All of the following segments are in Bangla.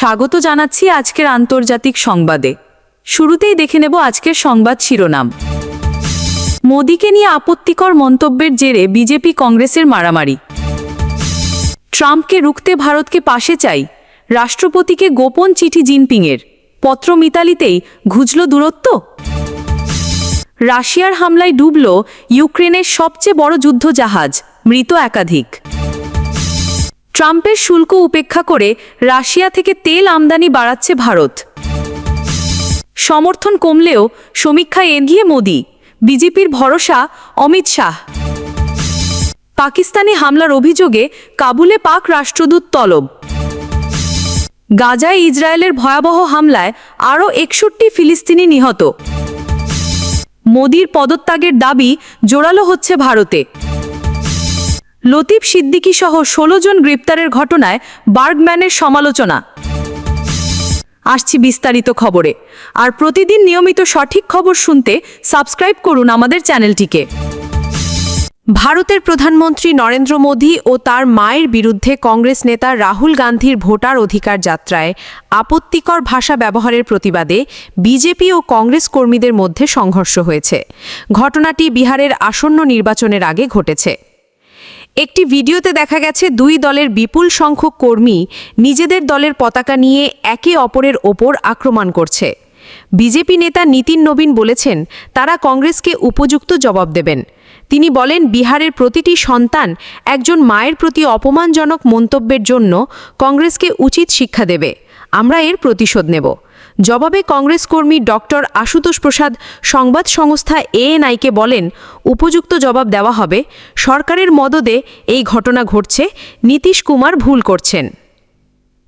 স্বাগত জানাচ্ছি আজকের আন্তর্জাতিক সংবাদে। শুরুতেই দেখে নেব আজকের সংবাদ শিরোনাম। মোদীকে নিয়ে আপত্তিকর মন্তব্যের জেরে বিজেপি কংগ্রেসের মারামারি। ট্রাম্পকে রুখতে ভারতকে পাশে চাই, রাষ্ট্রপতিকে গোপন চিঠি জিনপিংয়ের। পত্র মিতালিতেই ঘুজল দূরত্ব? রাশিয়ার হামলায় ডুবল ইউক্রেনের সবচেয়ে বড় যুদ্ধ জাহাজ মৃত একাধিক। ট্রাম্পের শুল্ক উপেক্ষা করে রাশিয়া থেকে তেল আমদানি বাড়াচ্ছে ভারত। সমর্থন কমলেও সমীক্ষায় এগিয়ে মোদি। বিজেপির ভরসা, অমিত শাহ। পাকিস্তানি হামলার অভিযোগে কাবুলে পাক রাষ্ট্রদূত তলব। গাজায় ইসরায়েলের ভয়াবহ হামলায় আরও একষট্টি ফিলিস্তিনি নিহত। মোদির পদত্যাগের দাবি জোরালো হচ্ছে ভারতে। লতিফ সিদ্দিকী সহ ষোলো জন গ্রেপ্তারের ঘটনায় বার্গম্যানের সমালোচনা। আসছি বিস্তারিত খবরে। আর প্রতিদিন নিয়মিত সঠিক খবর শুনতে সাবস্ক্রাইব করুন আমাদের চ্যানেলটিকে। ভারতের প্রধানমন্ত্রী নরেন্দ্র মোদী ও তার মায়ের বিরুদ্ধে কংগ্রেস নেতা রাহুল গান্ধীর ভোটার অধিকার যাত্রায় আপত্তিকর ভাষা ব্যবহারের প্রতিবাদে বিজেপি ও কংগ্রেস কর্মীদের মধ্যে সংঘর্ষ হয়েছে। ঘটনাটি বিহারের আসন্ন নির্বাচনের আগে ঘটেছে। একটি ভিডিওতে দেখা গেছে দুই দলের বিপুল সংখ্যক কর্মী নিজেদের দলের পতাকা নিয়ে একে অপরের ওপর আক্রমণ করছে। বিজেপি নেতা নীতিন নবীন বলেছেন, তারা কংগ্রেসকে উপযুক্ত জবাব দেবেন। তিনি বলেন, বিহারের প্রতিটি সন্তান একজন মায়ের প্রতি অপমানজনক মন্তব্যের জন্য কংগ্রেসকে উচিত শিক্ষা দেবে। আমরা এর প্রতিশোধ নেব। জবাবে কংগ্রেস কর্মী ডক্টর আশুতোষ প্রসাদ সংবাদ সংস্থা এএনআইকে বলেন, উপযুক্ত জবাব দেওয়া হবে। সরকারের মদদে এই ঘটনা ঘটছে। নীতিশ কুমার ভুল করছেন।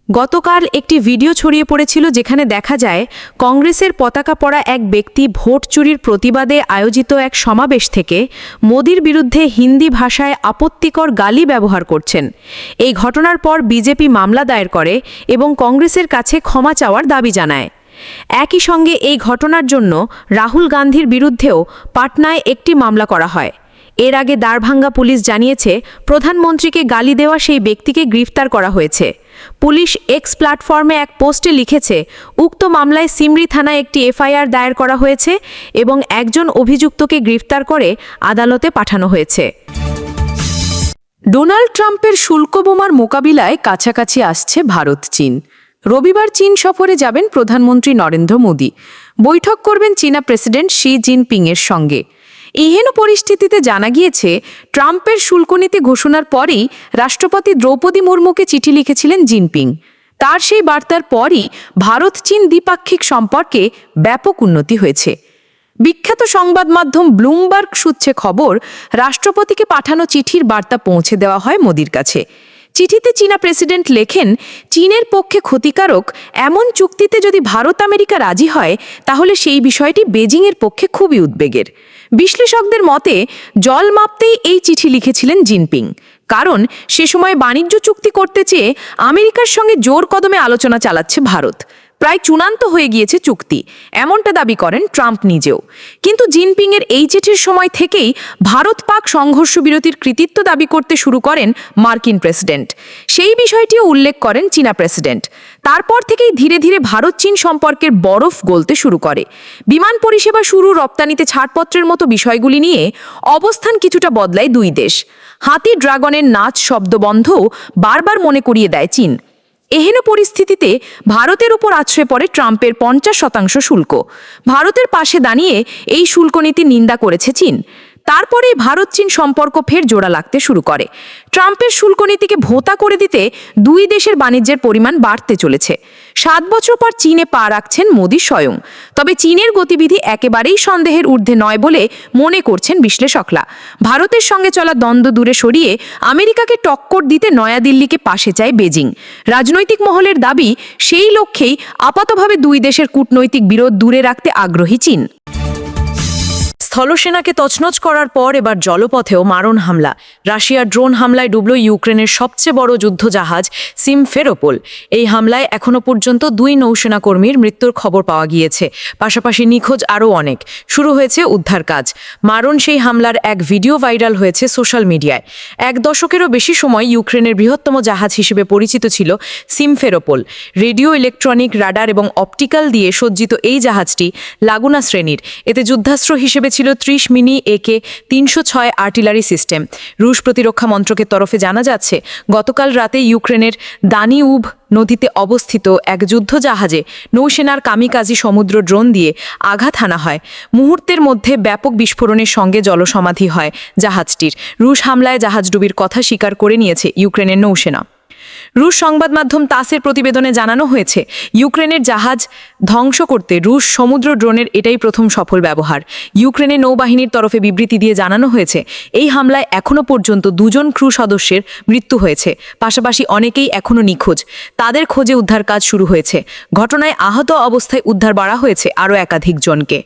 গতকাল একটি ভিডিও ছড়িয়ে পড়েছিল যেখানে দেখা যায়, কংগ্রেসের পতাকা পরা এক ব্যক্তি ভোট চুরির প্রতিবাদে আয়োজিত এক সমাবেশ থেকে মোদির বিরুদ্ধে হিন্দি ভাষায় আপত্তিকর গালি ব্যবহার করছেন। এই ঘটনার পর বিজেপি মামলা দায়ের করে এবং কংগ্রেসের কাছে ক্ষমা চাওয়ার দাবি জানায়। একই সঙ্গে এই ঘটনার জন্য রাহুল গান্ধীর বিরুদ্ধেও পাটনায় একটি মামলা করা হয়। এর আগে দারভাঙ্গা পুলিশ জানিয়েছে, প্রধানমন্ত্রীকে গালি দেওয়া সেই ব্যক্তিকে গ্রেফতার করা হয়েছে। পুলিশ এক্স প্ল্যাটফর্মে এক পোস্টে লিখেছে, উক্ত মামলায় সিমরি থানায় একটি এফআইআর দায়ের করা হয়েছে এবং একজন অভিযুক্তকে গ্রেফতার করে আদালতে পাঠানো হয়েছে। ডোনাল্ড ট্রাম্পের শুল্ক বোমার মোকাবিলায় কাছাকাছি আসছে ভারত, চীন। রবিবার চীন সফরে যাবেন প্রধানমন্ত্রী নরেন্দ্র মোদী। বৈঠক করবেন চীনা প্রেসিডেন্ট শি জিনপিং এর সঙ্গে। এহেন পরিস্থিতিতে জানা গিয়েছে, ট্রাম্পের শুল্কনীতি ঘোষণার পরেই রাষ্ট্রপতি দ্রৌপদী মুর্মুকে চিঠি লিখেছিলেন জিনপিং। তার সেই বার্তার পরই ভারত চীন দ্বিপাক্ষিক সম্পর্কে ব্যাপক উন্নতি হয়েছে। বিখ্যাত সংবাদ মাধ্যম ব্লুমবার্গ সূত্রে খবর, রাষ্ট্রপতিকে পাঠানো চিঠির বার্তা পৌঁছে দেওয়া হয় মোদির কাছে। চিঠিতে চীনা প্রেসিডেন্ট লেখেন, চীনের পক্ষে ক্ষতিকারক এমন চুক্তিতে যদি ভারত আমেরিকা রাজি হয়, তাহলে সেই বিষয়টি বেজিংয়ের পক্ষে খুবই উদ্বেগের। বিশ্লেষকদের মতে, জল মাপতেই এই চিঠি লিখেছিলেন জিনপিং। কারণ, সে সময় বাণিজ্য চুক্তি করতে চেয়ে আমেরিকার সঙ্গে জোর কদমে আলোচনা চালাচ্ছে ভারত। প্রায় চূড়ান্ত হয়ে গিয়েছে চুক্তি। এমনটা দাবি করেন ট্রাম্প নিজেও। কিন্তু জিনপিংয়ের এই চিঠির সময় থেকেই ভারত পাক সংঘর্ষ বিরতির কৃতিত্ব দাবি করতে শুরু করেন মার্কিন প্রেসিডেন্ট। সেই বিষয়টিও উল্লেখ করেন চীনা প্রেসিডেন্ট। তারপর থেকেই ধীরে ধীরে ভারত চীন সম্পর্কের বরফ গলতে শুরু করে। বিমান পরিষেবা শুরু, রপ্তানিতে ছাড়পত্রের মতো বিষয়গুলি নিয়ে অবস্থান কিছুটা বদলায় দুই দেশ। হাতি ড্রাগনের নাচ শব্দবন্ধও বারবার মনে করিয়ে দেয় চীন। এহেন পরিস্থিতিতে ভারতের উপর আছড়ে পড়ে ট্রাম্পের পঞ্চাশ শতাংশ শুল্ক। ভারতের পাশে দাঁড়িয়ে এই শুল্ক নীতি নিন্দা করেছে চীন। তারপরে ভারত চীন সম্পর্ক ফের জোড়া লাগতে শুরু করে। ট্রাম্পের শুল্ক নীতিকে ভোতা করে দিতে দুই দেশের বাণিজ্যের পরিমাণ বাড়তে চলেছে। সাত বছর পর চীনে পা রাখছেন মোদী স্বয়ং। তবে চীনের গতিবিধি একেবারেই সন্দেহের ঊর্ধ্বে নয় বলে মনে করছেন বিশ্লেষকরা। ভারতের সঙ্গে চলা দ্বন্দ্ব দূরে সরিয়ে আমেরিকাকে টক্কর দিতে নয়াদিল্লিকে পাশে চায় বেজিং। রাজনৈতিক মহলের দাবি, সেই লক্ষ্যেই আপাতভাবে দুই দেশের কূটনৈতিক বিরোধ দূরে রাখতে আগ্রহী চীন। স্থলসেনাকে তছনছ করার পর এবার জলপথেও মারণ হামলা। রাশিয়ার ড্রোন হামলায় ডুবল ইউক্রেনের সবচেয়ে বড় যুদ্ধজাহাজ সিমফেরোপোল। এই হামলায় এখনও পর্যন্ত দুই নৌসেনা কর্মীর মৃত্যুর খবর পাওয়া গিয়েছে, পাশাপাশি নিখোঁজ আরও অনেক। শুরু হয়েছে উদ্ধার কাজ। মারণ সেই হামলার এক ভিডিও ভাইরাল হয়েছে সোশ্যাল মিডিয়ায়। এক দশকেরও বেশি সময় ইউক্রেনের বৃহত্তম জাহাজ হিসেবে পরিচিত ছিল সিমফেরোপোল। রেডিও ইলেকট্রনিক, রাডার এবং অপটিক্যাল দিয়ে সজ্জিত এই জাহাজটি লাগুনা শ্রেণির। এতে যুদ্ধাস্ত্র হিসেবে ছিল ত্রিশ মিনি একে তিনশো ছয় আর্টিলারি সিস্টেম। রুশ প্রতিরক্ষা মন্ত্রকের তরফে জানা যাচ্ছে, গতকাল রাতে ইউক্রেনের দানিউব নদীতে অবস্থিত এক যুদ্ধজাহাজে নৌসেনার কামিকাজি সমুদ্র ড্রোন দিয়ে আঘাত হানা হয়। মুহূর্তের মধ্যে ব্যাপক বিস্ফোরণের সঙ্গে জলসমাধি হয় জাহাজটির। রুশ হামলায় জাহাজডুবির কথা স্বীকার করে নিয়েছে ইউক্রেনের নৌসেনা। রুশ সংবাদ মাধ্যম তাসের প্রতিবেদনে জানানো হয়েছে, ইউক্রেনের জাহাজ ধ্বংস করতে রুশ সমুদ্র ড্রোনের এটাই প্রথম সফল ব্যবহার। ইউক্রেনের নৌবাহিনীর তরফে বিবৃতি দিয়ে জানানো হয়েছে, এই হামলায় এখনও পর্যন্ত দুজন ক্রু সদস্যের মৃত্যু হয়েছে, পাশাপাশি অনেকেই এখনও নিখোঁজ। তাদের খোঁজে উদ্ধার কাজ শুরু হয়েছে, ঘটনায় আহত অবস্থায় উদ্ধার বাড়া হয়েছে আরও একাধিক জনকে।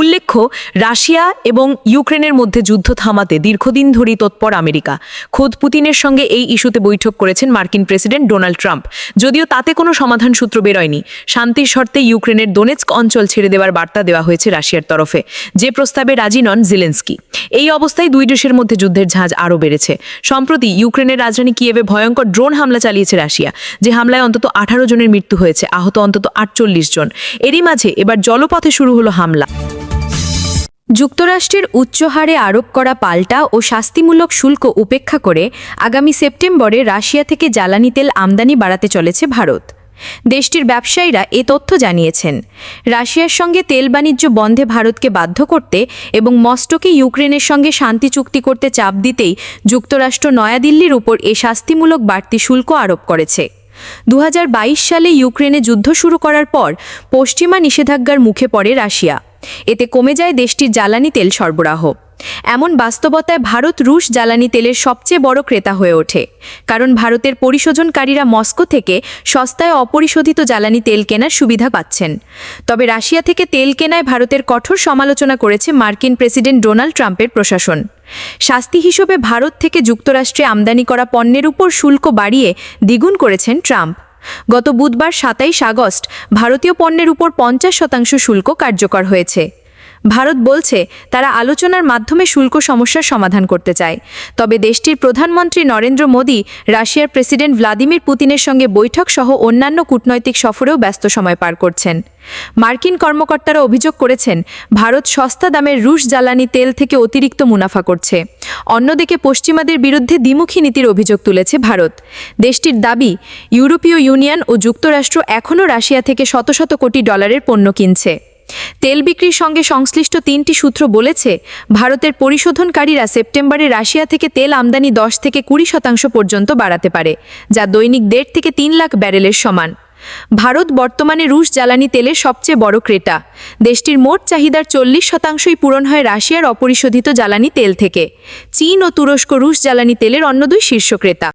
উল্লেখ্য, রাশিয়া এবং ইউক্রেনের মধ্যে যুদ্ধ থামাতে দীর্ঘদিন ধরেই তৎপর আমেরিকা। খোদ পুতিনের সঙ্গে এই ইস্যুতে বৈঠক করেছেন মার্কিন প্রেসিডেন্ট ডোনাল্ড ট্রাম্প। যদিও তাতে কোনো সমাধান সূত্র বেরোয়নি। শান্তির শর্তে ইউক্রেনের দোনেৎস্ক অঞ্চল ছেড়ে দেওয়ার বার্তা দেওয়া হয়েছে রাশিয়ার তরফে। যে প্রস্তাবে রাজি নন জিলেন্সকি। এই অবস্থায় দুই দেশের মধ্যে যুদ্ধের ঝাঁজ আরও বেড়েছে। সম্প্রতি ইউক্রেনের রাজধানী কিয়েভে ভয়ঙ্কর ড্রোন হামলা চালিয়েছে রাশিয়া, যে হামলায় অন্তত আঠারো জনের মৃত্যু হয়েছে, আহত অন্তত আটচল্লিশ জন। এরই মাঝে এবার জলপথে শুরু হলো হামলা। যুক্তরাষ্ট্রের উচ্চ হারে আরোপ করা পাল্টা ও শাস্তিমূলক শুল্ক উপেক্ষা করে আগামী সেপ্টেম্বরে রাশিয়া থেকে জ্বালানি তেল আমদানি বাড়াতে চলেছে ভারত। দেশটির ব্যবসায়ীরা এ তথ্য জানিয়েছেন। রাশিয়ার সঙ্গে তেল বাণিজ্য বন্ধে ভারতকে বাধ্য করতে এবং মস্কোকে ইউক্রেনের সঙ্গে শান্তি চুক্তি করতে চাপ দিতেই যুক্তরাষ্ট্র নয়াদিল্লির উপর এ শাস্তিমূলক বাড়তি শুল্ক আরোপ করেছে। দু হাজার বাইশ সালে ইউক্রেনে যুদ্ধ শুরু করার পর পশ্চিমা নিষেধাজ্ঞার মুখে পড়ে রাশিয়া। এতে কমে যায় দেশটির জ্বালানি তেল সরবরাহ। এমন বাস্তবতায় ভারত রুশ জ্বালানি তেলের সবচেয়ে বড় ক্রেতা হয়ে ওঠে, কারণ ভারতের পরিশোধনকারীরা মস্কো থেকে সস্তায় অপরিশোধিত জ্বালানি তেল কেনার সুবিধা পাচ্ছেন। তবে রাশিয়া থেকে তেল কেনায় ভারতের কঠোর সমালোচনা করেছে মার্কিন প্রেসিডেন্ট ডোনাল্ড ট্রাম্পের প্রশাসন। শাস্তি হিসেবে ভারত থেকে যুক্তরাষ্ট্রে আমদানি করা পণ্যের উপর শুল্ক বাড়িয়ে দ্বিগুণ করেছেন ট্রাম্প। গত বুধবার সাতাইশ আগস্ট ভারতীয় পণ্যের উপর পঞ্চাশ শতাংশ শুল্ক কার্যকর হয়েছে। ভারত বলছে, তারা আলোচনার মাধ্যমে শুল্ক সমস্যার সমাধান করতে চায়। তবে দেশটির প্রধানমন্ত্রী নরেন্দ্র মোদী, রাশিয়ার প্রেসিডেন্ট ভ্লাদিমির পুতিনের সঙ্গে বৈঠক সহ অন্যান্য কূটনৈতিক সফরেও ব্যস্ত সময় পার করছেন। মার্কিন কর্মকর্তারা অভিযোগ করেছেন, ভারত সস্তা দামের রুশ জ্বালানি তেল থেকে অতিরিক্ত মুনাফা করছে। অন্যদিকে পশ্চিমাদের বিরুদ্ধে দ্বিমুখী নীতির অভিযোগ তুলেছে ভারত। দেশটির দাবি, ইউরোপীয় ইউনিয়ন ও যুক্তরাষ্ট্র এখনও রাশিয়া থেকে শত শত কোটি ডলারের পণ্য কিনছে। তেল বিক্রির সঙ্গে সংশ্লিষ্ট তিনটি সূত্র বলেছে, ভারতের পরিশোধনকারীরা সেপ্টেম্বরে রাশিয়া থেকে তেল আমদানি দশ থেকে কুড়ি শতাংশ পর্যন্ত বাড়াতে পারে, যা দৈনিক দেড় থেকে তিন লাখ ব্যারেলের সমান। ভারত বর্তমানে রুশ জ্বালানি তেলের সবচেয়ে বড় ক্রেতা। দেশটির মোট চাহিদার চল্লিশ শতাংশই পূরণ হয় রাশিয়ার অপরিশোধিত জ্বালানি তেল থেকে। চীন ও তুরস্ক রুশ জ্বালানি তেলের অন্য দুই শীর্ষ ক্রেতা।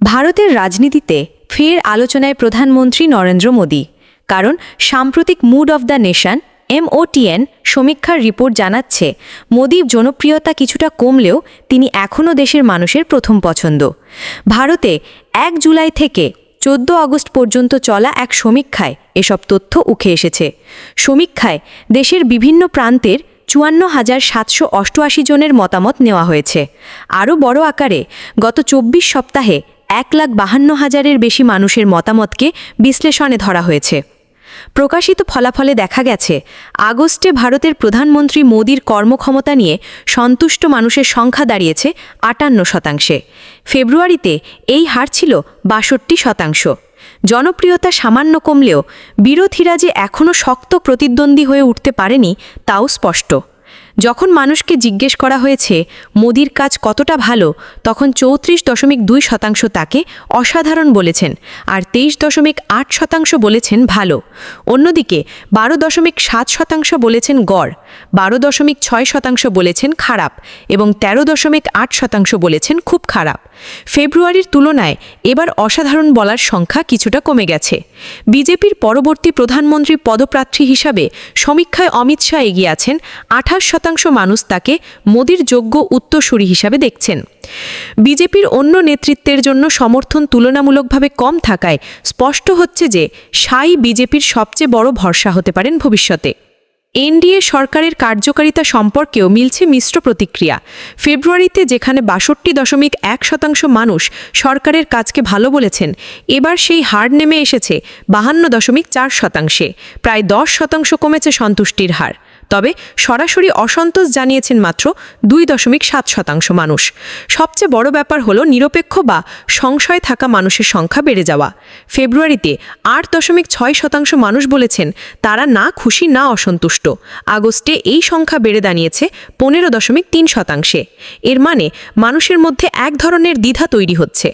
ভারতের রাজনীতিতে ফের আলোচনায় প্রধানমন্ত্রী নরেন্দ্র মোদী। কারণ সাম্প্রতিক mood of the nation, MOTN, সমীক্ষার report জানাচ্ছে, মোদীর জনপ্রিয়তা কিছুটা কমলেও তিনি এখনও দেশের মানুষের প্রথম পছন্দ। ভারতে এক জুলাই থেকে চোদ্দ আগস্ট পর্যন্ত চলা এক সমীক্ষায় এসব তথ্য উঠে এসেছে। সমীক্ষায় দেশের বিভিন্ন প্রান্তের চুয়ান্ন হাজার সাতশো অষ্টআশি জনের মতামত নেওয়া হয়েছে। আরও বড় আকারে গত চব্বিশ সপ্তাহে এক লাখ বাহান্ন হাজারের বেশি মানুষের মতামতকে বিশ্লেষণে ধরা হয়েছে। প্রকাশিত ফলাফলে দেখা গেছে, আগস্টে ভারতের প্রধানমন্ত্রী মোদীর কর্মক্ষমতা নিয়ে সন্তুষ্ট মানুষের সংখ্যা দাঁড়িয়েছে আটান্ন শতাংশে। ফেব্রুয়ারিতে এই হার ছিল বাষট্টি শতাংশ। জনপ্রিয়তা সামান্য কমলেও বিরোধীরা যে এখনও শক্ত প্রতিদ্বন্দ্বী হয়ে উঠতে পারেনি, তাও স্পষ্ট। যখন মানুষকে জিজ্ঞেস করা হয়েছে, মোদির কাজ কতটা ভালো, তখন চৌত্রিশ দশমিক দুই শতাংশ তাকে অসাধারণ বলেছেন আর তেইশ দশমিক আট শতাংশ বলেছেন ভালো। অন্যদিকে বারো দশমিক সাত শতাংশ বলেছেন গড়। বারো দশমিক ছয় শতাংশ বলেছেন খারাপ এবং তেরো দশমিক আট শতাংশ বলেছেন খুব খারাপ। ফেব্রুয়ারির তুলনায় এবার অসাধারণ বলার সংখ্যা কিছুটা কমে গেছে। বিজেপির পরবর্তী প্রধানমন্ত্রী পদপ্রার্থী হিসাবে সমীক্ষায় অমিত শাহ এগিয়ে আছেন, আঠাশ শতাংশ মানুষ তাকে মোদির যোগ্য উত্তরসূরি হিসাবে দেখছেন। বিজেপির অন্য নেতৃত্বের জন্য সমর্থন তুলনামূলকভাবে কম থাকায় স্পষ্ট হচ্ছে যে সাই বিজেপির সবচেয়ে বড় ভরসা হতে পারেন ভবিষ্যতে। এনডিএ সরকারের কার্যকারিতা সম্পর্কেও মিলছে মিশ্র প্রতিক্রিয়া। ফেব্রুয়ারিতে যেখানে বাষট্টি দশমিক এক শতাংশ মানুষ সরকারের কাজকে ভালো বলেছেন, এবার সেই হার নেমে এসেছে বাহান্ন দশমিক চার শতাংশে। প্রায় দশ শতাংশ কমেছে সন্তুষ্টির হার। তবে সরাসরি অসন্তোষ জানিয়েছেন মাত্র দুই দশমিক সাত শতাংশ মানুষ। সবচেয়ে বড় ব্যাপার হলো নিরপেক্ষ বা সংশয় থাকা মানুষের সংখ্যা বেড়ে যাওয়া। ফেব্রুয়ারিতে আট দশমিক ছয় শতাংশ মানুষ বলেছেন তারা না খুশি, না অসন্তুষ্ট। আগস্টে এই সংখ্যা বেড়ে দাঁড়িয়েছে পনেরো দশমিক তিন শতাংশে। এর মানে মানুষের মধ্যে এক ধরনের দ্বিধা তৈরি হচ্ছে।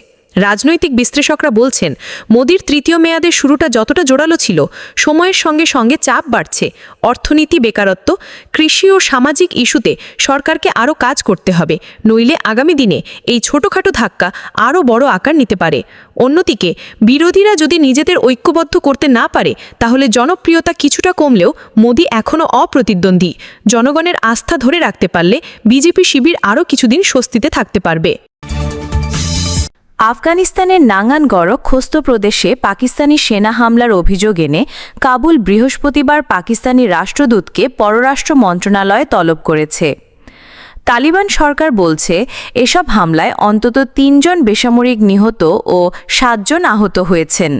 রাজনৈতিক বিশ্লেষকরা বলছেন, মোদির তৃতীয় মেয়াদের শুরুটা যতটা জোরালো ছিল, সময়ের সঙ্গে সঙ্গে চাপ বাড়ছে। অর্থনীতি বেকারত্ব, কৃষি ও সামাজিক ইস্যুতে সরকারকে আরও কাজ করতে হবে, নইলে আগামী দিনে এই ছোটোখাটো ধাক্কা আরও বড় আকার নিতে পারে। অন্যদিকে, বিরোধীরা যদি নিজেদের ঐক্যবদ্ধ করতে না পারে, তাহলে জনপ্রিয়তা কিছুটা কমলেও মোদি এখনও অপ্রতিদ্বন্দ্বী। জনগণের আস্থা ধরে রাখতে পারলে বিজেপি শিবির আরও কিছুদিন স্বস্তিতে থাকতে পারবে। আফগানিস্তানের নাঙ্গানগড় খোস্ত প্রদেশে পাকিস্তানি সেনা হামলার অভিযোগ এনে কাবুল বৃহস্পতিবার পাকিস্তানি রাষ্ট্রদূতকে পররাষ্ট্র মন্ত্রণালয় তলব করেছে। তালিবান সরকার বলছে, এসব হামলায় অন্তত তিনজন বেসামরিক নিহত ও সাতজন আহত হয়েছেন।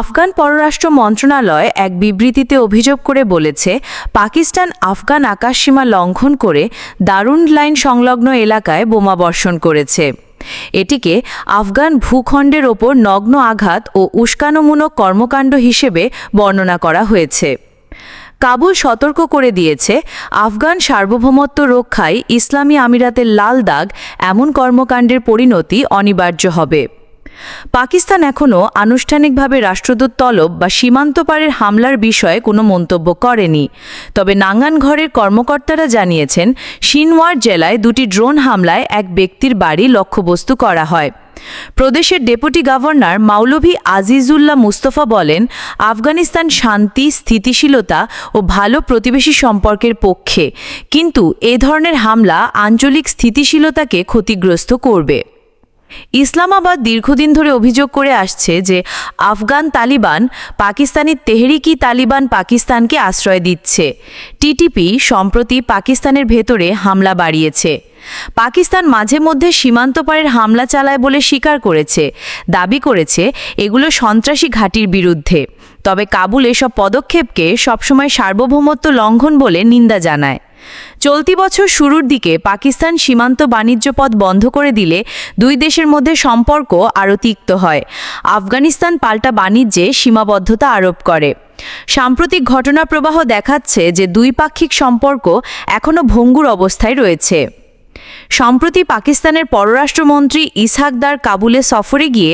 আফগান পররাষ্ট্র মন্ত্রণালয় এক বিবৃতিতে অভিযোগ করে বলেছে, পাকিস্তান আফগান আকাশসীমা লঙ্ঘন করে দারুণ লাইন সংলগ্ন এলাকায় বোমা বর্ষণ করেছে। এটিকে আফগান ভূখণ্ডের ওপর নগ্ন আঘাত ও উস্কানোমূলক কর্মকাণ্ড হিসেবে বর্ণনা করা হয়েছে। কাবুল সতর্ক করে দিয়েছে, আফগান সার্বভৌমত্ব রক্ষায় ইসলামী আমিরাতের লাল দাগ এমন কর্মকাণ্ডের পরিণতি অনিবার্য হবে। পাকিস্তান এখনও আনুষ্ঠানিকভাবে রাষ্ট্রদূত তলব বা সীমান্ত পারের হামলার বিষয়ে কোনো মন্তব্য করেনি। তবে নাঙ্গানঘরের কর্মকর্তারা জানিয়েছেন, সিনওয়ার জেলায় দুটি ড্রোন হামলায় এক ব্যক্তির বাড়ি লক্ষ্যবস্তু করা হয়। প্রদেশের ডেপুটি গভর্নর মাওলভী আজিজুল্লাহ মুস্তফা বলেন, আফগানিস্তান শান্তি, স্থিতিশীলতা ও ভালো প্রতিবেশী সম্পর্কের পক্ষে, কিন্তু এ ধরনের হামলা আঞ্চলিক স্থিতিশীলতাকে ক্ষতিগ্রস্ত করবে। ইসলামাবাদ দীর্ঘদিন ধরে অভিযোগ করে আসছে যে আফগান তালিবান পাকিস্তানি তেহরিকি তালিবান পাকিস্তানকে আশ্রয় দিচ্ছে। টিটিপি সম্প্রতি পাকিস্তানের ভেতরে হামলা বাড়িয়েছে। পাকিস্তান মাঝে মধ্যে সীমান্ত পারের হামলা চালায় বলে স্বীকার করেছে। দাবি করেছে, এগুলো সন্ত্রাসী ঘাঁটির বিরুদ্ধে। তবে কাবুল এসব পদক্ষেপকে সবসময় সার্বভৌমত্ব লঙ্ঘন বলে নিন্দা জানায়। চলতি বছর শুরুর দিকে পাকিস্তান সীমান্ত বাণিজ্য পথ বন্ধ করে দিলে দুই দেশের মধ্যে সম্পর্ক আরও তিক্ত হয়। আফগানিস্তান পাল্টা বাণিজ্যে সীমাবদ্ধতা আরোপ করে। সাম্প্রতিক ঘটনা প্রবাহ দেখাচ্ছে যে দুই পাক্ষিক সম্পর্ক এখনও ভঙ্গুর অবস্থায় রয়েছে। সম্প্রতি পাকিস্তানের পররাষ্ট্রমন্ত্রী ইসহাকদার কাবুলে সফরে গিয়ে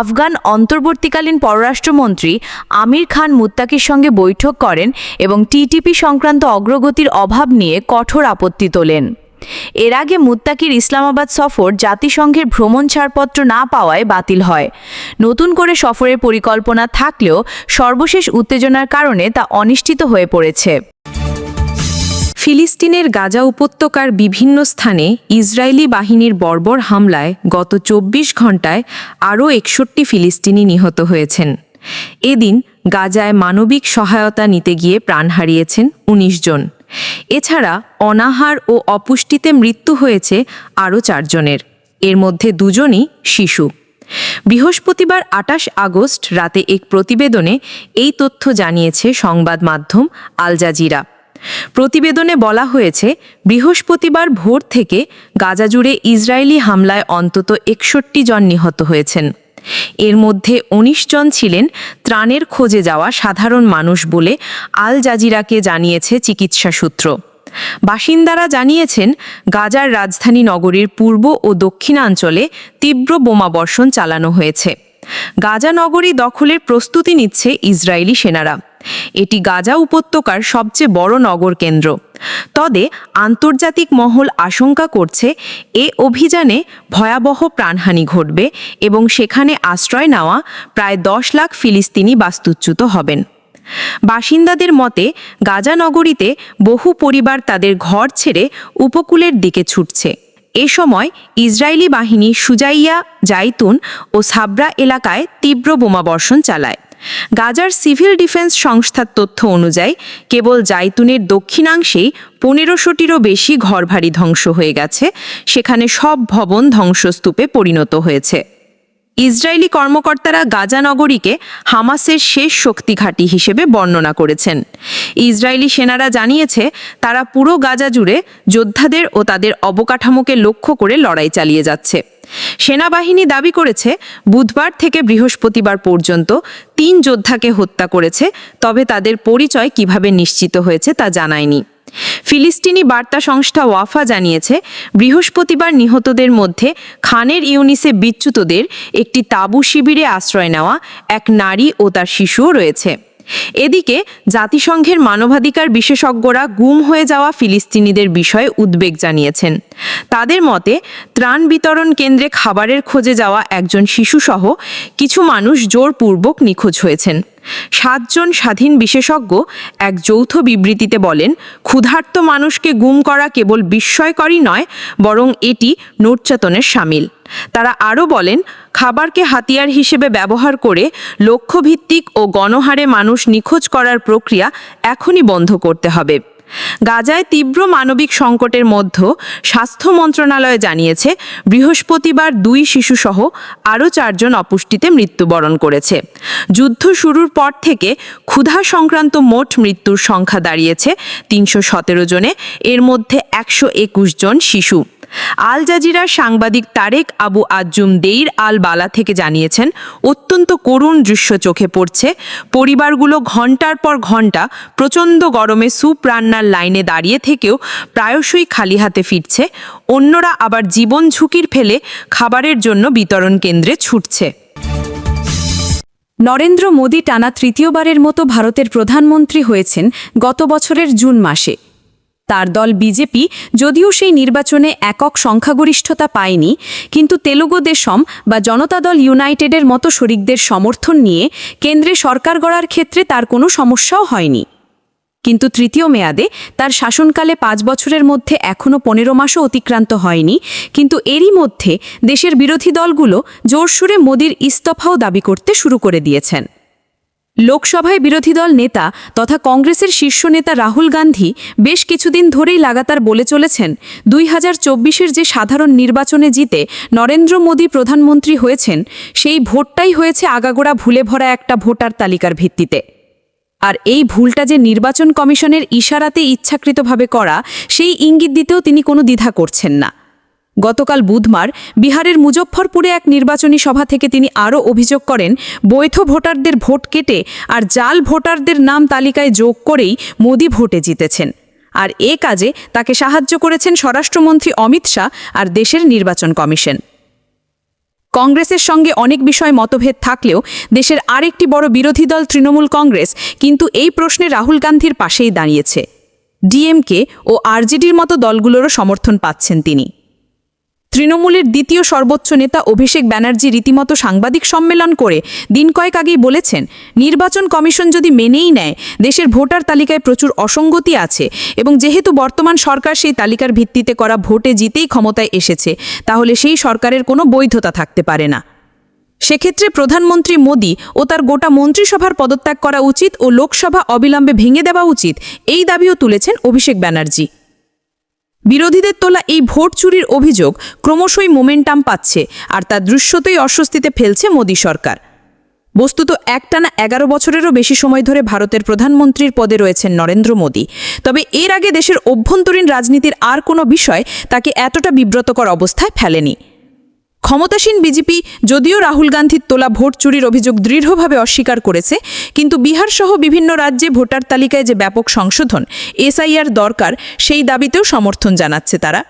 আফগান অন্তর্বর্তীকালীন পররাষ্ট্রমন্ত্রী আমির খান মুত্তাকির সঙ্গে বৈঠক করেন এবং টিটিপি সংক্রান্ত অগ্রগতির অভাব নিয়ে কঠোর আপত্তি তোলেন। এর আগে মুত্তাকির ইসলামাবাদ সফর জাতিসংঘের ভ্রমণ ছাড়পত্র না পাওয়ায় বাতিল হয়। নতুন করে সফরের পরিকল্পনা থাকলেও সর্বশেষ উত্তেজনার কারণে তা অনিশ্চিত হয়ে পড়েছে। ফিলিস্তিনের গাজা উপত্যকার বিভিন্ন স্থানে ইসরায়েলি বাহিনীর বর্বর হামলায় গত চব্বিশ ঘন্টায় আরও একষট্টি ফিলিস্তিনি নিহত হয়েছেন। এদিন গাজায় মানবিক সহায়তা নিতে গিয়ে প্রাণ হারিয়েছেন ১৯ জন। এছাড়া অনাহার ও অপুষ্টিতে মৃত্যু হয়েছে আরও চারজনের এর মধ্যে দুজনই শিশু। বৃহস্পতিবার আটাশ আগস্ট রাতে এক প্রতিবেদনে এই তথ্য জানিয়েছে সংবাদ মাধ্যম আল জাজিরা। প্রতিবেদনে বলা হয়েছে, বৃহস্পতিবার ভোর থেকে গাজা জুড়ে ইসরায়েলি হামলায় অন্তত একষট্টি জন নিহত হয়েছেন। এর মধ্যে ১৯ জন ছিলেন ত্রাণের খোঁজে যাওয়া সাধারণ মানুষ বলে আল জাজিরাকে জানিয়েছে চিকিৎসা সূত্র। বাসিন্দারা জানিয়েছেন, গাজার রাজধানী নগরীর পূর্ব ও দক্ষিণাঞ্চলে তীব্র বোমাবর্ষণ চালানো হয়েছে। গাজা নগরী দখলের প্রস্তুতি নিচ্ছে ইসরায়েলি সেনারা। এটি গাজা উপত্যকার সবচেয়ে বড় নগর কেন্দ্র। তবে আন্তর্জাতিক মহল আশঙ্কা করছে এ অভিযানে ভয়াবহ প্রাণহানি ঘটবে এবং সেখানে আশ্রয় নেওয়া প্রায় দশ লাখ ফিলিস্তিনি বাস্তুচ্যুত হবেন। বাসিন্দাদের মতে, গাজা নগরীতে বহু পরিবার তাদের ঘর ছেড়ে উপকূলের দিকে ছুটছে। এ সময় ইসরায়েলি বাহিনী সুজাইয়া, জাইতুন ও সাবরা এলাকায় তীব্র বোমাবর্ষণ চালায়। গাজার সিভিল ডিফেন্স সংস্থার তথ্য অনুযায়ী, কেবল জাইতুনের দক্ষিণাংশেই পনেরোশোটিরও বেশি ঘরবাড়ি ধ্বংস হয়ে গেছে, সেখানে সব ভবন ধ্বংসস্তূপে পরিণত হয়েছে। ইসরায়েলি কর্মকর্তারা গাজা নগরীকে হামাসের শেষ শক্তি ঘাঁটি হিসেবে বর্ণনা করেছেন। ইসরায়েলি সেনারা জানিয়েছে, তারা পুরো গাজা জুড়ে যোদ্ধাদের ও তাদের অবকাঠামোকে লক্ষ্য করে লড়াই চালিয়ে যাচ্ছে। সেনাবাহিনী দাবি করেছে, বুধবার থেকে বৃহস্পতিবার পর্যন্ত তিন যোদ্ধাকে হত্যা করেছে, তবে তাদের পরিচয় কীভাবে নিশ্চিত হয়েছে তা জানায়নি। ফিলিস্তিনি বার্তা সংস্থা ওয়াফা জানিয়েছে, বৃহস্পতিবার নিহতদের মধ্যে খানের ইউনিসে বিচ্যুতদের একটি তাঁবু শিবিরে আশ্রয় নেওয়া এক নারী ও তার শিশুও রয়েছে। এদিকে জাতিসংঘের মানবাধিকার বিশেষজ্ঞরা গুম হয়ে যাওয়া ফিলিস্তিনিদের বিষয়ে উদ্বেগ জানিয়েছেন। তাদের মতে, ত্রাণ বিতরণ কেন্দ্রে খাবারের খোঁজে যাওয়া একজন শিশুসহ কিছু মানুষ জোরপূর্বক নিখোঁজ হয়েছেন। সাতজন স্বাধীন বিশেষজ্ঞ এক যৌথ বিবৃতিতে বলেন, ক্ষুধার্ত মানুষকে গুম করা কেবল বিস্ময়করই নয়, বরং এটি নোটচাতনের সামিল। তারা আরও বলেন, খাবারকে হাতিয়ার হিসেবে ব্যবহার করে লক্ষ্যভিত্তিক ও গণহারে মানুষ নিখোঁজ করার প্রক্রিয়া এখনই বন্ধ করতে হবে। গাজায় তীব্র মানবিক সংকটের মধ্যে স্বাস্থ্য মন্ত্রণালয় জানিয়েছে, বৃহস্পতিবার দুই শিশুসহ আরও চারজন অপুষ্টিতে মৃত্যুবরণ করেছে। যুদ্ধ শুরুর পর থেকে ক্ষুধা সংক্রান্ত মোট মৃত্যুর সংখ্যা দাঁড়িয়েছে তিনশো সতেরো জনে, এর মধ্যে একশো একুশ জন শিশু। আল জাজিরার সাংবাদিক তারেক আবু আজ্জুম দেইর আল বালা থেকে জানিয়েছেন, অত্যন্ত করুণ দৃশ্য চোখে পড়ছে। পরিবারগুলো ঘণ্টার পর ঘণ্টা প্রচণ্ড গরমে স্যুপ লাইনে দাঁড়িয়ে থেকেও প্রায়শই খালি হাতে ফিরছে। অন্যরা আবার জীবন ঝুঁকির ফেলে খাবারের জন্য বিতরণ কেন্দ্রে ছুটছে। নরেন্দ্র মোদী টানা তৃতীয়বারের মতো ভারতের প্রধানমন্ত্রী হয়েছেন গত বছরের জুন মাসে। তার দল বিজেপি যদিও সেই নির্বাচনে একক সংখ্যাগরিষ্ঠতা পায়নি, কিন্তু তেলুগু দেশম বা জনতা দল ইউনাইটেডের মতো শরিকদের সমর্থন নিয়ে কেন্দ্রে সরকার গড়ার ক্ষেত্রে তার কোনো সমস্যাও হয়নি। কিন্তু তৃতীয় মেয়াদে তার শাসনকালে পাঁচ বছরের মধ্যে এখনও পনেরো মাসও অতিক্রান্ত হয়নি। কিন্তু এরই মধ্যে দেশের বিরোধী দলগুলো জোরসুরে মোদির ইস্তফাও দাবি করতে শুরু করে দিয়েছেন। লোকসভায় বিরোধী দল নেতা তথা কংগ্রেসের শীর্ষ নেতা রাহুল গান্ধী বেশ কিছুদিন ধরেই লাগাতার বলে চলেছেন, দুই হাজার যে সাধারণ নির্বাচনে জিতে নরেন্দ্র মোদী প্রধানমন্ত্রী হয়েছেন, সেই ভোটটাই হয়েছে আগাগোড়া ভুলে ভরা একটা ভোটার তালিকার ভিত্তিতে। আর এই ভুলটা যে নির্বাচন কমিশনের ইশারাতে ইচ্ছাকৃতভাবে করা, সেই ইঙ্গিত দিতেও তিনি কোনো দ্বিধা করছেন না। গতকাল বুধবার বিহারের মুজফ্ফরপুরে এক নির্বাচনী সভা থেকে তিনি আরও অভিযোগ করেন, বৈধ ভোটারদের ভোট কেটে আর জাল ভোটারদের নাম তালিকায় যোগ করেই মোদি ভোটে জিতেছেন। আর এ কাজে তাকে সাহায্য করেছেন স্বরাষ্ট্রমন্ত্রী অমিত শাহ আর দেশের নির্বাচন কমিশন। কংগ্রেসের সঙ্গে অনেক বিষয় মতভেদ থাকলেও দেশের আরেকটি বড় বিরোধী দল তৃণমূল কংগ্রেস কিন্তু এই প্রশ্নে রাহুল গান্ধীর পাশেই দাঁড়িয়েছে। ডিএমকে ও আরজেডির মতো দলগুলোরও সমর্থন পাচ্ছেন তিনি। তৃণমূলের দ্বিতীয় সর্বোচ্চ নেতা অভিষেক ব্যানার্জি রীতিমতো সাংবাদিক সম্মেলন করে দিন কয়েক আগেই বলেছেন, নির্বাচন কমিশন যদি মেনেই নেয়, দেশের ভোটার তালিকায় প্রচুর অসঙ্গতি আছে এবং যেহেতু বর্তমান সরকার সেই তালিকার ভিত্তিতে করা ভোটে জিতেই ক্ষমতায় এসেছে, তাহলে সেই সরকারের কোনো বৈধতা থাকতে পারে না। সেক্ষেত্রে প্রধানমন্ত্রী মোদী ও তার গোটা মন্ত্রিসভার পদত্যাগ করা উচিত ও লোকসভা অবিলম্বে ভেঙে দেওয়া উচিত, এই দাবিও তুলেছেন অভিষেক ব্যানার্জি। বিরোধীদের তোলা এই ভোট চুরির অভিযোগ ক্রমশই মোমেন্টাম পাচ্ছে আর তা দৃশ্যতই অস্বস্তিতে ফেলছে মোদী সরকার। বস্তুত একটানা এগারো বছরেরও বেশি সময় ধরে ভারতের প্রধানমন্ত্রীর পদে রয়েছেন নরেন্দ্র মোদী। তবে এর আগে দেশের অভ্যন্তরীণ রাজনীতির আর কোনো বিষয় তাকে এতটা বিব্রতকর অবস্থায় ফেলেনি। ক্ষমতাসীন বিজেপি যদিও রাহুল গান্ধীর তোলা ভোট চুরির অভিযোগ দৃঢ়ভাবে অস্বীকার করেছে, কিন্তু বিহার সহ বিভিন্ন রাজ্যে ভোটার তালিকায় যে ব্যাপক সংশোধন, এসআইআর দরকার, সেই দাবিতেও সমর্থন জানাচ্ছে তারা।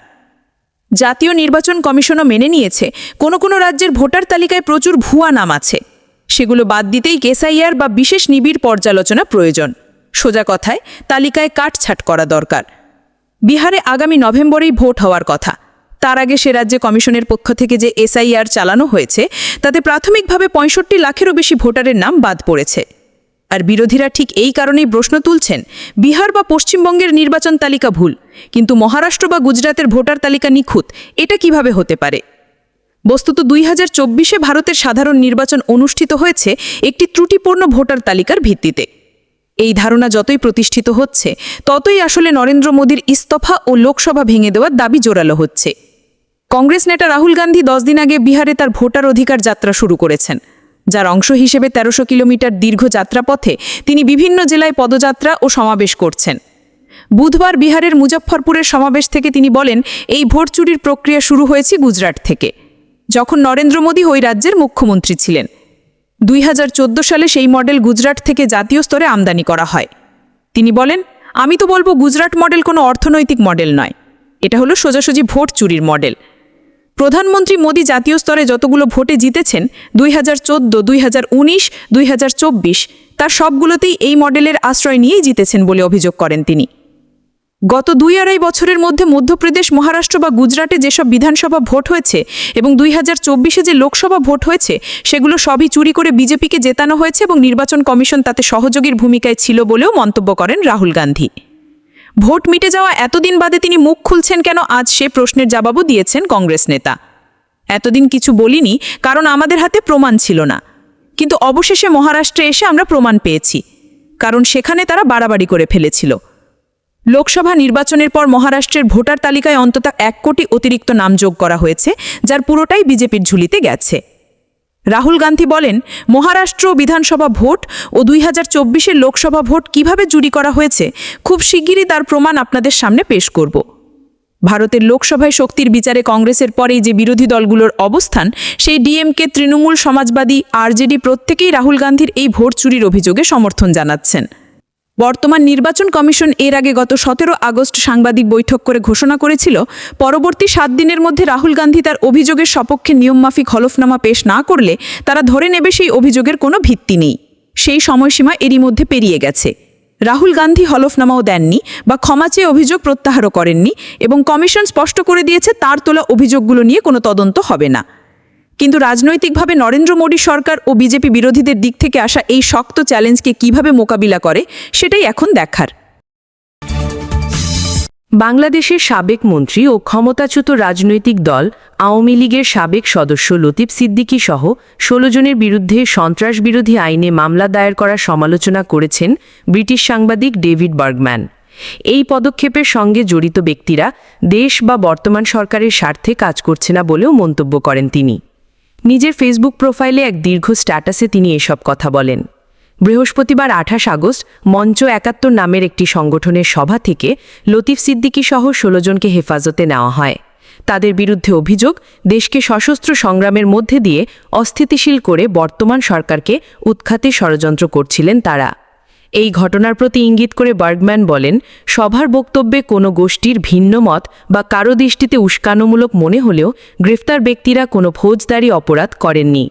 জাতীয় নির্বাচন কমিশনও মেনে নিয়েছে, কোনো কোনো রাজ্যের ভোটার তালিকায় প্রচুর ভুয়া নাম আছে। সেগুলো বাদ দিতেই এসআইআর বা বিশেষ নিবিড় পর্যালোচনা প্রয়োজন। সোজা কথায়, তালিকায় কাটছাট করা দরকার। বিহারে আগামী নভেম্বরেই ভোট হওয়ার কথা। তার আগে সে রাজ্যে কমিশনের পক্ষ থেকে যে এসআইআর চালানো হয়েছে, তাতে প্রাথমিকভাবে পঁয়ষট্টি লাখেরও বেশি ভোটারের নাম বাদ পড়েছে। আর বিরোধীরা ঠিক এই কারণেই প্রশ্ন তুলছেন, বিহার বা পশ্চিমবঙ্গের নির্বাচন তালিকা ভুল, কিন্তু মহারাষ্ট্র বা গুজরাতের ভোটার তালিকা নিখুঁত, এটা কীভাবে হতে পারে? বস্তুত দুই হাজার চব্বিশে ভারতের সাধারণ নির্বাচন অনুষ্ঠিত হয়েছে একটি ত্রুটিপূর্ণ ভোটার তালিকার ভিত্তিতে। এই ধারণা যতই প্রতিষ্ঠিত হচ্ছে, ততই আসলে নরেন্দ্র মোদীর ইস্তফা ও লোকসভা ভেঙে দেওয়ার দাবি জোরালো হচ্ছে। কংগ্রেস নেতা রাহুল গান্ধী দশ দিন আগে বিহারে তার ভোটার অধিকার যাত্রা শুরু করেছেন। যার অংশ হিসেবে তেরোশো কিলোমিটার দীর্ঘ যাত্রাপথে তিনি বিভিন্ন জেলায় পদযাত্রা ও সমাবেশ করছেন। বুধবার বিহারের মুজফ্ফরপুরের সমাবেশ থেকে তিনি বলেন, এই ভোট চুরির প্রক্রিয়া শুরু হয়েছে গুজরাট থেকে। যখন নরেন্দ্র মোদী ওই রাজ্যের মুখ্যমন্ত্রী ছিলেন। দুই হাজার চোদ্দ সালে সেই মডেল গুজরাট থেকে জাতীয় স্তরে আমদানি করা হয়। তিনি বলেন, আমি তো বলব গুজরাট মডেল কোনো অর্থনৈতিক মডেল নয়। এটা হলো সোজাসুজি ভোট চুরির মডেল। প্রধানমন্ত্রী মোদী জাতীয় স্তরে যতগুলো ভোটে জিতেছেন, দুই হাজার চোদ্দ, দুই হাজার উনিশ, দুই হাজার চব্বিশ, তার সবগুলোতেই এই মডেলের আশ্রয় নিয়েই জিতেছেন বলে অভিযোগ করেন তিনি। গত দুই আড়াই বছরের মধ্যে মধ্যপ্রদেশ, মহারাষ্ট্র বা গুজরাটে যেসব বিধানসভা ভোট হয়েছে এবং দুই হাজার চব্বিশে যে লোকসভা ভোট হয়েছে, সেগুলো সবই চুরি করে বিজেপিকে জেতানো হয়েছে এবং নির্বাচন কমিশন তাতে সহযোগীর ভূমিকায় ছিল বলেও মন্তব্য করেন রাহুল গান্ধী। ভোট মিটে যাওয়া এতদিন বাদে তিনি মুখ খুলছেন কেন? আজ সে প্রশ্নের জবাবও দিয়েছেন কংগ্রেস নেতা। এতদিন কিছু বলিনি, কারণ আমাদের হাতে প্রমাণ ছিল না। কিন্তু অবশেষে মহারাষ্ট্রে এসে আমরা প্রমাণ পেয়েছি, কারণ সেখানে তারা বাড়াবাড়ি করে ফেলেছিল। লোকসভা নির্বাচনের পর মহারাষ্ট্রের ভোটার তালিকায় অন্তত এক কোটি অতিরিক্ত নাম যোগ করা হয়েছে, যার পুরোটাই বিজেপির ঝুলিতে গেছে। রাহুল গান্ধী বলেন, মহারাষ্ট্র বিধানসভা ভোট ও দুই হাজার চব্বিশের লোকসভা ভোট কীভাবে চুরি করা হয়েছে, খুব শিগগিরই তার প্রমাণ আপনাদের সামনে পেশ করব। ভারতের লোকসভায় শক্তির বিচারে কংগ্রেসের পরেই যে বিরোধী দলগুলোর অবস্থান, সেই ডিএমকে তৃণমূল সমাজবাদী, আরজেডি প্রত্যেকেই রাহুল গান্ধীর এই ভোট চুরির অভিযোগে সমর্থন জানাচ্ছেন। বর্তমান নির্বাচন কমিশন এর আগে গত সতেরো আগস্ট সাংবাদিক বৈঠক করে ঘোষণা করেছিল, পরবর্তী সাত দিনের মধ্যে রাহুল গান্ধী তার অভিযোগের সপক্ষে নিয়মমাফিক হলফনামা পেশ না করলে তারা ধরে নেবে সেই অভিযোগের কোনো ভিত্তি নেই। সেই সময়সীমা এরই মধ্যে পেরিয়ে গেছে। রাহুল গান্ধী হলফনামাও দেননি বা ক্ষমা চেয়ে অভিযোগ প্রত্যাহারও করেননি এবং কমিশন স্পষ্ট করে দিয়েছে তার তোলা অভিযোগগুলো নিয়ে কোনো তদন্ত হবে না। কিন্তু রাজনৈতিকভাবে নরেন্দ্র মোদী সরকার ও বিজেপি বিরোধীদের দিক থেকে আসা এই শক্ত চ্যালেঞ্জকে কীভাবে মোকাবিলা করে, সেটাই এখন দেখার। বাংলাদেশের সাবেক মন্ত্রী ও ক্ষমতাচ্যুত রাজনৈতিক দল, আওয়ামী লীগের সাবেক সদস্য লতিফ সিদ্দিকী সহ ষোলো জনের বিরুদ্ধে সন্ত্রাস বিরোধী আইনে মামলা দায়ের করার সমালোচনা করেছেন ব্রিটিশ সাংবাদিক ডেভিড বার্গম্যান। এই পদক্ষেপের সঙ্গে জড়িত ব্যক্তিরা দেশ বা বর্তমান সরকারের স্বার্থে কাজ করছে না বলেও মন্তব্য করেন তিনি। নিজের ফেসবুক প্রোফাইলে এক দীর্ঘ স্ট্যাটাসে তিনি এসব কথা বলেন। বৃহস্পতিবার আঠাশ আগস্ট, মঞ্চ একাত্তর নামের একটি সংগঠনের সভা থেকে লতিফ সিদ্দিকী সহ ষোলো জনকে হেফাজতে নেওয়া হয়। তাদের বিরুদ্ধে অভিযোগ, দেশকে সশস্ত্র সংগ্রামের মধ্যে দিয়ে অস্থিতিশীল করে বর্তমান সরকারকে উৎখাতে ষড়যন্ত্র করছিলেন তারা। এই ঘটনার প্রতি ইঙ্গিত করে বার্গম্যান বলেন, সভার বক্তব্যে কোনো গোষ্ঠীর ভিন্ন মত বা কারও দৃষ্টিতে উস্কানোমূলক মনে হলেও গ্রেফতার ব্যক্তিরা কোনো ফৌজদারি অপরাধ করেননি।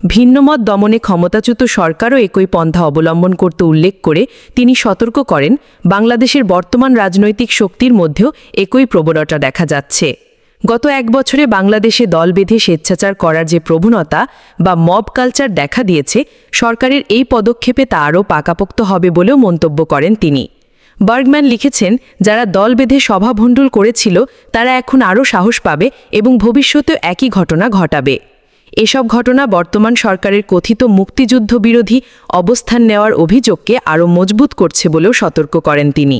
ভিন্নমত দমনে ক্ষমতাচ্যুত সরকারও একই পন্থা অবলম্বন করতে উল্লেখ করে তিনি সতর্ক করেন, বাংলাদেশের বর্তমান রাজনৈতিক শক্তির মধ্যেও একই প্রবণতা দেখা যাচ্ছে। গত এক বছরে বাংলাদেশে দল বেঁধে স্বেচ্ছাচার করার যে প্রবণতা বা মব কালচার দেখা দিয়েছে, সরকারের এই পদক্ষেপে তা আরও পাকাপোক্ত হবে বলেও মন্তব্য করেন তিনি। বার্গম্যান লিখেছেন, যারা দল বেঁধে সভাভণ্ডুল করেছিল, তারা এখন আরও সাহস পাবে এবং ভবিষ্যতেও একই ঘটনা ঘটাবে। এসব ঘটনা বর্তমান সরকারের কথিত মুক্তিযুদ্ধ বিরোধী অবস্থান নেওয়ার অভিযোগকে আরও মজবুত করছে বলেও সতর্ক করেন তিনি।